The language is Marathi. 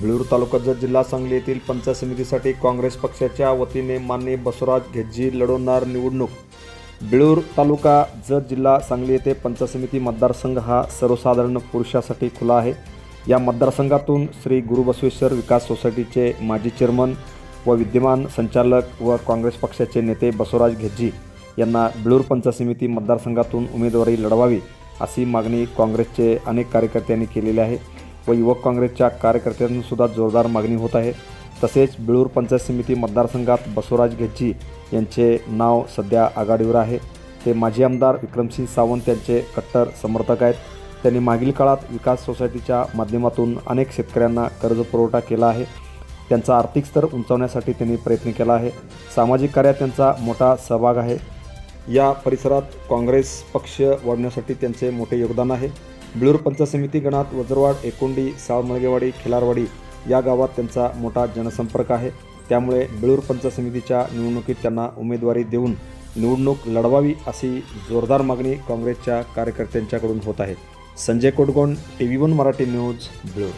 बिळूर तालुका जत जिल्हा सांगली येथील पंचायत समितीसाठी काँग्रेस पक्षाच्या वतीने मान्य बसवराज घेज्जी लढवणार निवडणूक. बिळूर तालुका जत जिल्हा सांगली येथे पंचायत समिती मतदारसंघ हा सर्वसाधारण पुरुषासाठी खुला आहे. या मतदारसंघातून श्री गुरुबसवेश्वर विकास सोसायटीचे माजी चेअरमन व विद्यमान संचालक व काँग्रेस पक्षाचे नेते बसवराज घेज्जी यांना बिळूर पंचायत समिती मतदारसंघातून उमेदवारी लढवावी अशी मागणी काँग्रेसचे अनेक कार्यकर्त्यांनी केलेली आहे. व युवक काँग्रेसच्या कार्यकर्त्यांनीसुद्धा जोरदार मागणी होत आहे. तसेच बिळूर पंचायत समिती मतदारसंघात बसवराज घेज्जी यांचे नाव सध्या आघाडीवर आहे. ते माजी आमदार विक्रमसिंह सावंत यांचे कट्टर समर्थक आहेत. त्यांनी मागील काळात विकास सोसायटीच्या माध्यमातून अनेक शेतकऱ्यांना कर्जपुरवठा केला आहे. त्यांचा आर्थिक स्तर उंचावण्यासाठी त्यांनी प्रयत्न केला आहे. सामाजिक कार्यात त्यांचा मोठा सहभाग आहे. या परिसरात काँग्रेस पक्ष वाढवण्यासाठी त्यांचे मोठे योगदान आहे. बिळूर पंचायत समिती गणात वज्रवाड एकोंडी साळमळगेवाडी खिलारवाडी या गावात त्यांचा मोठा जनसंपर्क आहे. त्यामुळे बिळूर पंचायत समितीच्या निवडणुकीत त्यांना उमेदवारी देऊन निवडणूक लढवावी अशी जोरदार मागणी काँग्रेसच्या कार्यकर्त्यांच्याकडून होत आहे. Sanjay Kotgond T V one Marathi news Bilur